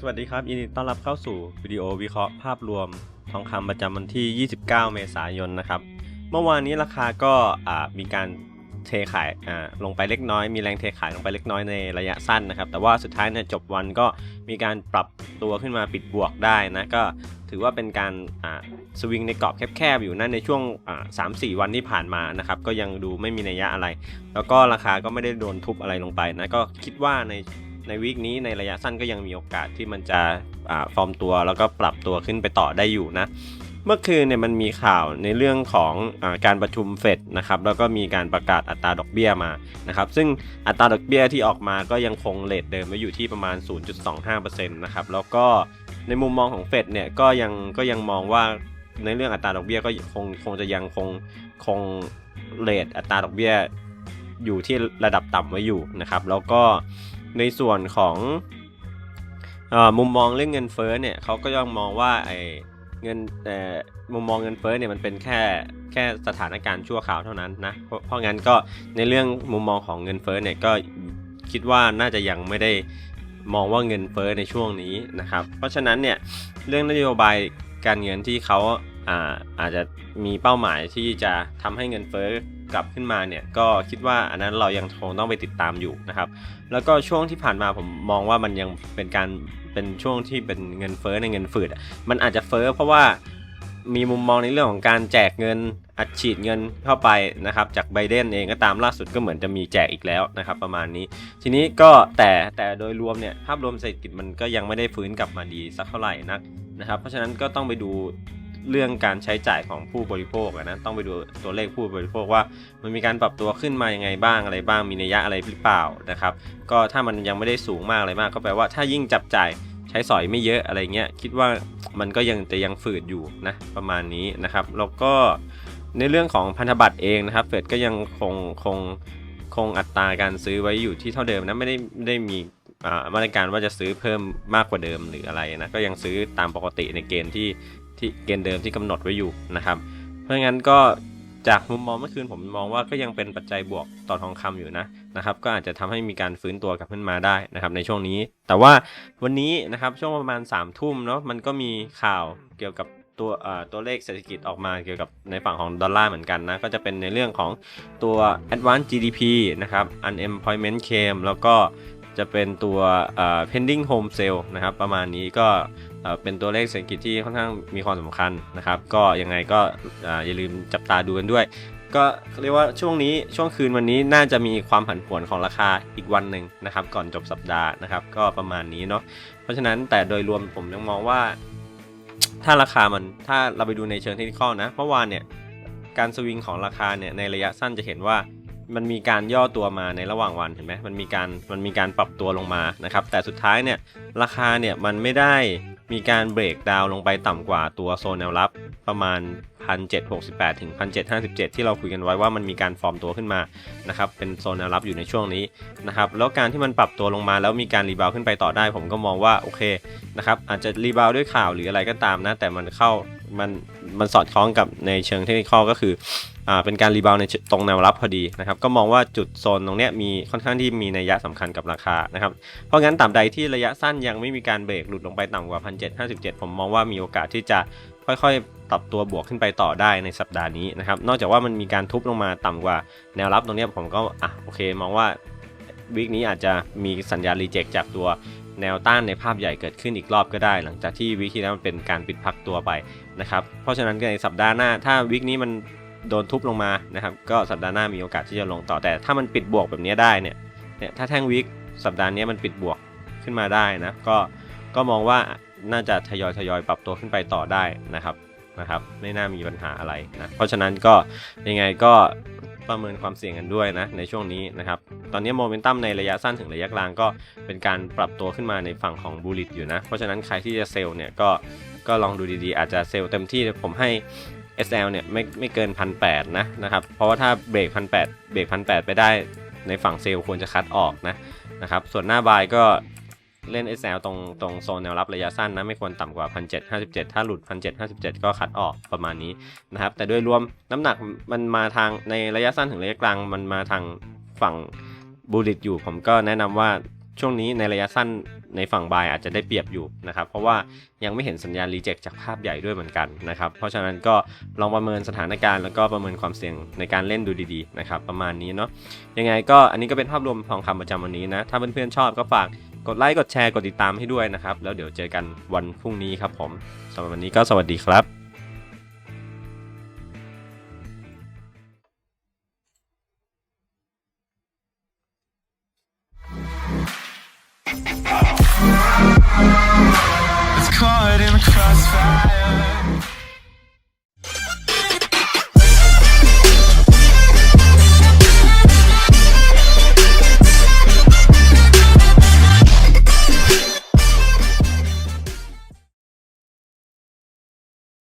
สวัสดีครับยินดีต้อนรับเข้าสู่วิดีโอวิเคราะห์ภาพรวมทองคำประจำวันที่ 29 เมษายนนะครับ เมื่อวานนี้ราคาก็มีการเทขายลงไปเล็กน้อย มีแรงเทขายลงไปเล็กน้อยในระยะสั้นนะครับ แต่ว่าสุดท้ายเนี่ยจบวันก็มีการปรับตัวขึ้นมาปิดบวกได้นะก็ถือว่าเป็นการสวิงในกรอบแคบๆอยู่นั่นในช่วงอ่าสามสี่วันที่ผ่านมานะครับก็ยังดูไม่มีนัยยะอะไร แล้วก็ราคาก็ไม่ได้โดนทุบอะไรลงไปนะก็คิดว่าใน ในวีคนี้ในระยะสั้นก็ยังมีโอกาสที่มันจะฟอร์มตัวแล้วก็ปรับตัวขึ้นไปต่อได้อยู่นะ เมื่อคืนเนี่ยมันมีข่าวในเรื่องของอการประชุมเฟดนะครับแล้วก็มีการประกาศอัตราดอกเบี้ยมานะครับซึ่งอัตราดอกเบี้ยที่ออกมาก็ยังคงเลทเดิมไว้อยู่ที่ประมาณ 0.25%นะครับแล้วก็ในมุมมองของเฟดเนี่ยก็ยังก็ยังมองว่าในเรื่องอัตราดอกเบี้ยก็คงคงจะยังคงคงเลทอัตราดอกเบี้ยอยู่ที่ระดับต่ำไว้อยู่นะครับ แล้วก็ ในส่วนของอมุมมองเรื่องเงินเฟ้อเนี่ยเขาก็ยังมองว่าไอเงินแต่มุมมองเงินเฟ้อเนี่ยมันเป็นแค่แค่สถานการณ์ชั่วคราวเท่านั้นนะเพราะเพราะงั้นก็ในเรื่องมุมมองของเงินเฟ้อเนี่ยก็คิดว่าน่าจะยังไม่ได้มองว่าเงินเฟ้อในช่วงนี้นะครับ เพราะฉะนั้นเนี่ยเรื่องนโยบายการเงินที่เขาอาอาจจะมีเป้าหมายที่จะทำให้เงินเฟ้อ กลับขึ้นมาเนี่ยก็คิดว่าอันนั้นเรายังคงต้องไปติดตามอยู่นะครับ แล้วก็ช่วงที่ผ่านมาผมมองว่ามันยังเป็นการเป็นช่วงที่เป็นเงินเฟ้อในเงินฝืดมันอาจจะเฟ้อเพราะว่ามีมุมมองในเรื่องของการแจกเงินอัดฉีดเงินเข้าไปนะครับ จากไบเดนเองก็ตามล่าสุดก็เหมือนจะมีแจกอีกแล้วนะครับ ประมาณนี้ ทีนี้ก็แต่แต่โดยรวมเนี่ยภาพรวมเศรษฐกิจมันก็ยังไม่ได้ฟื้นกลับมาดีสักเท่าไหร่นักนะครับ เพราะฉะนั้นก็ต้องไปดู เรื่องการใช้จ่ายของผู้บริโภคนะต้องไปดูตัวเลขผู้บริโภคว่า มันมีการปรับตัวขึ้นมายังไงบ้างอะไรบ้างมีนัยยะอะไรหรือเปล่านะครับ ก็ถ้ามันยังไม่ได้สูงมากอะไรมาก ก็แปลว่าถ้ายิ่งจับจ่ายใช้สอยไม่เยอะอะไรเงี้ยคิดว่ามันก็ยังจะยังฝืดอยู่นะประมาณนี้นะครับ แล้วก็ในเรื่องของพันธบัตรเองนะครับ เฟดก็ยังคงคงคงอัตราการซื้อไว้อยู่ที่เท่าเดิมนะไม่ได้ไม่ได้มีมาตรการว่าจะซื้อเพิ่มมากกว่าเดิมหรืออะไรนะก็ยังซื้อตามปกติในเกณฑ์ที่ ที่เกณฑ์เดิมที่กำหนดไว้อยู่นะครับ เพราะงั้นก็จากมุมมองเมื่อคืนผมมองว่าก็ยังเป็นปัจจัยบวกต่อทองคำอยู่นะนะครับ ก็อาจจะทำให้มีการฟื้นตัวกลับขึ้นมาได้นะครับในช่วงนี้ แต่ว่าวันนี้นะครับช่วงประมาณ3ามทุ่มเนาะมันก็มีข่าวเกี่ยวกับตัวเอ่อตัวเลขเศรษฐกิจออกมาเกี่ยวกับในฝั่งของดอลลาร์เหมือนกันนะ ก็จะเป็นในเรื่องของตัว advanced GDP นะครับ unemployment claim แล้วก็จะเป็นตัวเอ่อ pending home sale นะครับ ประมาณนี้ก็ เป็นตัวเลขเศรษฐกิจที่ค่อนข้างมีความสำคัญนะครับ ก็ยังไงก็อ่าอย่าลืมจับตาดูกันด้วย ก็เรียกว่าช่วงนี้ช่วงคืนวันนี้น่าจะมีความผันผวนของราคาอีกวันหนึ่งนะครับ ก่อนจบสัปดาห์นะครับ ก็ประมาณนี้เนาะเพราะฉะนั้นแต่โดยรวมผมยังมองว่า ถ้าราคามันถ้าเราไปดูในเชิงเทคนิคนะเมื่อวานเนี่ยการสวิงของราคาเนี่ยในระยะสั้นจะเห็นว่ามันมีการย่อตัวมาในระหว่างวันเห็นไหมมันมีการมันมีการปรับตัวลงมานะครับ แต่สุดท้ายเนี่ยราคาเนี่ยมันไม่ได้ มีการเบรกดาวน์ลงไปต่ำกว่าตัวโซนแนวรับประมาณ 1768 ถึง 1757 ที่เราคุยกันไว้ว่ามันมีการฟอร์มตัวขึ้นมานะครับเป็นโซนแนวรับอยู่ในช่วงนี้นะครับแล้วการที่มันปรับตัวลงมาแล้วมีการรีบาวขึ้นไปต่อได้ ผมก็มองว่าโอเคนะครับอาจจะรีบาวด้วยข่าวหรืออะไรก็ตามนะแต่มันเข้ามันมันสอดคล้องกับในเชิงเทคนิคก็คือ อ่าเป็นการรีบาวในตรงแนวรับพอดีนะครับก็มองว่าจุดโซนตรงเนี้ยมีค่อนข้างที่มีนัยยะสำคัญกับราคานะครับเพราะงั้นตาบใดที่ระยะสั้นยังไม่มีการเบรกหลุดลงไปต่ำกว่า 1757 ผมมองว่ามีโอกาสที่จะค่อยๆปรับตัวบวกขึ้นไปต่อได้ในสัปดาห์นี้นะครับนอกจากว่ามันมีการทุบลงมาต่ำกว่าแนวรับตรงเนี้ยผมก็อะโอเค มองว่าวิกนี้อาจจะมีสัญญาณรีเจ็คจากตัวแนวต้านในภาพใหญ่เกิดขึ้นอีกรอบก็ได้ หลังจากที่วิกที่แล้วมันเป็นการปิดพักตัวไปนะครับเพราะฉะนั้นในสัปดาห์หน้าถ้าวิกนี้มัน โดนทุบลงมานะครับ ก็สัปดาห์หน้ามีโอกาสที่จะลงต่อแต่ถ้ามันปิดบวกแบบนี้ได้เนี่ยเนี่ยถ้าแท่งวิกสัปดาห์นี้มันปิดบวกขึ้นมาได้นะก็ก็มองว่าน่าจะทยอยทยอยปรับตัวขึ้นไปต่อได้นะครับนะครับ ไม่น่ามีปัญหาอะไรนะเพราะฉะนั้นก็ยังไงก็ประเมินความเสี่ยงกันด้วยนะในช่วงนี้นะครับ ตอนนี้โมเมนตัมในระยะสั้นถึงระยะกลางก็เป็นการปรับตัวขึ้นมาในฝั่งของบูลิตอยู่นะ เพราะฉะนั้นใครที่จะเซลล์เนี่ยก็ก็ลองดูดีๆ อาจจะเซลล์เต็มที่ผมให้ SL เนี่ยไม่ไม่เกินพันแนะนะครับ เพราะว่าถ้าเบรกพันแเบรกพันแไปได้ในฝั่งเซลล์ควรจะคัดออกนะนะครับ ส่วนหน้าบายก็เล่น SL ตรงตรงโซนแนวรับระยะสั้นนะไม่ควรต่ำกว่า 1757 ถ้าหลุด 1757 ก็คัดออกประมาณนี้นะครับ แต่โดยรวมน้ำหนักมันมาทางในระยะสั้นถึงระยะกลางมันมาทางฝั่งบูลิตอยู่ ผมก็แนะนำว่า ช่วงนี้ในระยะสั้นในฝั่งบายอาจจะได้เปรียบอยู่นะครับ เพราะว่ายังไม่เห็นสัญญาณรีเจ็คจากภาพใหญ่ด้วยเหมือนกันนะครับ เพราะฉะนั้นก็ลองประเมินสถานการณ์แล้วก็ประเมินความเสี่ยงในการเล่นดูดีๆนะครับประมาณนี้เนาะยังไงก็อันนี้ก็เป็นภาพรวมทองคำประจำวันนี้นะ ถ้าเพื่อนๆชอบก็ฝากกดไลค์กดแชร์กดติดตามให้ด้วยนะครับ แล้วเดี๋ยวเจอกันวันพรุ่งนี้ครับผมสำหรับวันนี้ก็สวัสดีครับ crossfire.